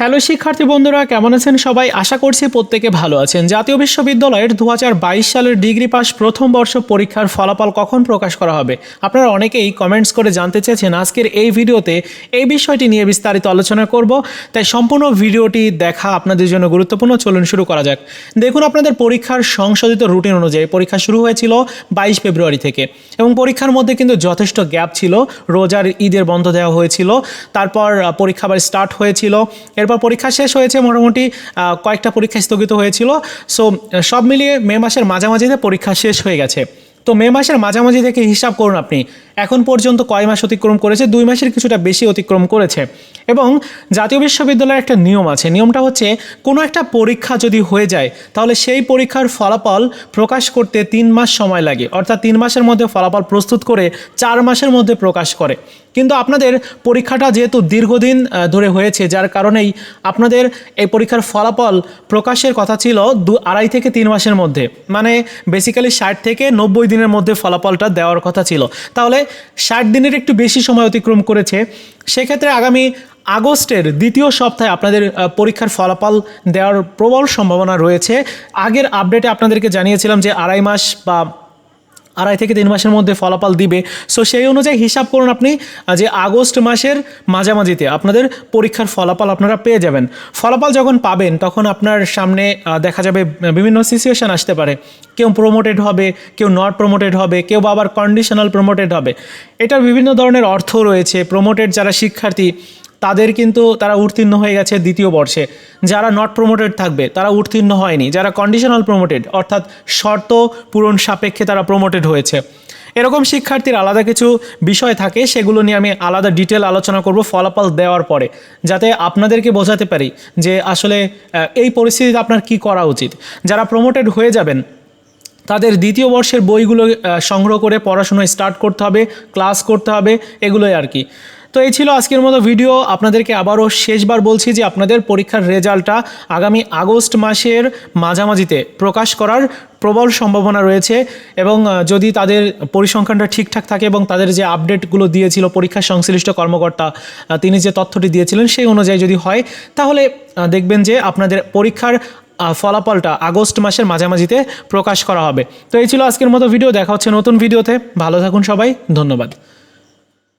Hello শিক্ষার্থী বন্ধুরা, কেমন আছেন সবাই? আশা করছি প্রত্যেকে ভালো আছেন। জাতীয় বিশ্ববিদ্যালয়ের দু হাজার বাইশ সালের ডিগ্রি পাস প্রথম বর্ষ পরীক্ষার ফলাফল কখন প্রকাশ করা হবে? আপনারা অনেকেই কমেন্টস করে জানতে চেয়েছেন আজকের এই ভিডিওতে। এই বিষয়টি নিয়ে বিস্তারিত আলোচনা করব। তাই সম্পূর্ণ ভিডিওটি দেখা আপনাদের জন্য গুরুত্বপূর্ণ। চলুন শুরু করা যাক। দেখুন, আপনাদের পরীক্ষার সংশোধিত রুটিন অনুযায়ী পরীক্ষা শুরু হয়েছিল বাইশ ফেব্রুয়ারি থেকে। এবং পরীক্ষার মধ্যে কিন্তু যথেষ্ট গ্যাপ ছিল। রোজার ঈদের বন্ধ দেওয়া হয়েছিল। তারপর পরীক্ষা আবার স্টার্ট হয়েছিল। এরপর পরীক্ষা শেষ হয়েছে, মোটামুটি কয়েকটা পরীক্ষা স্থগিত হয়েছিল। সো সব মিলিয়ে মে মাসের মাঝামাঝিতে পরীক্ষা শেষ হয়ে গেছে। তো মে মাসের মাঝামাঝি থেকে হিসাব করুন আপনি। এখন পর্যন্ত কয় মাস অতিক্রম করেছে? দুই মাসের কিছুটা বেশি অতিক্রম করেছে। এবং জাতীয় বিশ্ববিদ্যালয়ের একটা নিয়ম আছে। নিয়মটা হচ্ছে, কোনো একটা পরীক্ষা যদি হয়ে যায়, তাহলে সেই পরীক্ষার ফলাফল প্রকাশ করতে তিন মাস সময় লাগে। অর্থাৎ তিন মাসের মধ্যে ফলাফল প্রস্তুত করে চার মাসের মধ্যে প্রকাশ করে। কিন্তু আপনাদের পরীক্ষাটা যেহেতু দীর্ঘদিন ধরে হয়েছে, যার কারণেই আপনাদের এই পরীক্ষার ফলাফল প্রকাশের কথা ছিল দু, আড়াই থেকে তিন মাসের মধ্যে। মানে বেসিক্যালি ষাট থেকে নব্বই দিনের মধ্যে ফলাফলটা দেওয়ার কথা ছিল। তাহলে ষাট দিনের একটু বেশি সময় অতিক্রম করেছে। সেক্ষেত্রে আগামী আগস্টের দ্বিতীয় সপ্তাহে আপনাদের পরীক্ষার ফলাফল দেওয়ার প্রবল সম্ভাবনা রয়েছে। আগের আপডেটে আপনাদেরকে জানিয়েছিলাম যে আড়াই মাস বা আড়াই থেকে তিন মাসের মধ্যে ফলাফল দিবে। সো সেই অনুযায়ী হিসাব করুন আপনি যে আগস্ট মাসের মাঝামাঝিতে আপনাদের পরীক্ষার ফলাফল আপনারা পেয়ে যাবেন। ফলাফল যখন পাবেন, তখন আপনার সামনে দেখা যাবে বিভিন্ন সিচুয়েশন আসতে পারে। কেউ প্রমোটেড হবে, কেউ নট প্রমোটেড হবে, কেউ আবার কন্ডিশনাল প্রমোটেড হবে। এটার বিভিন্ন ধরনের অর্থ রয়েছে। প্রমোটেড যারা শিক্ষার্থী তাদের কিন্তু তারা উত্তীর্ণ হয়ে গেছে দ্বিতীয় বর্ষে। যারা নট প্রমোটেড থাকবে, তারা উত্তীর্ণ হয়নি। যারা কন্ডিশনাল প্রমোটেড অর্থাৎ শর্ত পূরণ সাপেক্ষে তারা প্রমোটেড হয়েছে। এরকম শিক্ষার্থীর আলাদা কিছু বিষয় থাকে, সেগুলো নিয়ে আমি আলাদা ডিটেল আলোচনা করব ফলাফল দেওয়ার পরে। যাতে আপনাদেরকে বোঝাতে পারি যে আসলে এই পরিস্থিতিতে আপনার কি করা উচিত। যারা প্রমোটেড হয়ে যাবেন, তাদের দ্বিতীয় বর্ষের বইগুলো সংগ্রহ করে পড়াশোনা স্টার্ট করতে হবে ক্লাস করতে হবে, এগুলোই আর কি। তো এই ছিল আজকের মতো ভিডিও। আপনাদেরকে আবারও শেষবার বলছি যে আপনাদের পরীক্ষার রেজাল্টটা আগামী আগস্ট মাসের মাঝামাঝিতে প্রকাশ করার প্রবল সম্ভাবনা রয়েছে এবং যদি তাদের পরিসংখ্যানটা ঠিকঠাক থাকে এবং তাদের যে আপডেটগুলো দিয়েছিল পরীক্ষা সংশ্লিষ্ট কর্মকর্তা তিনি যে তথ্যটি দিয়েছিলেন সেই অনুযায়ী যদি হয়, তাহলে দেখবেন যে আপনাদের পরীক্ষার ফলাফলটা আগস্ট মাসের মাঝামাঝিতে প্রকাশ করা হবে। তো এই ছিল আজকের মতো ভিডিও। দেখা হচ্ছে নতুন ভিডিওতে। ভালো থাকুন সবাই। ধন্যবাদ।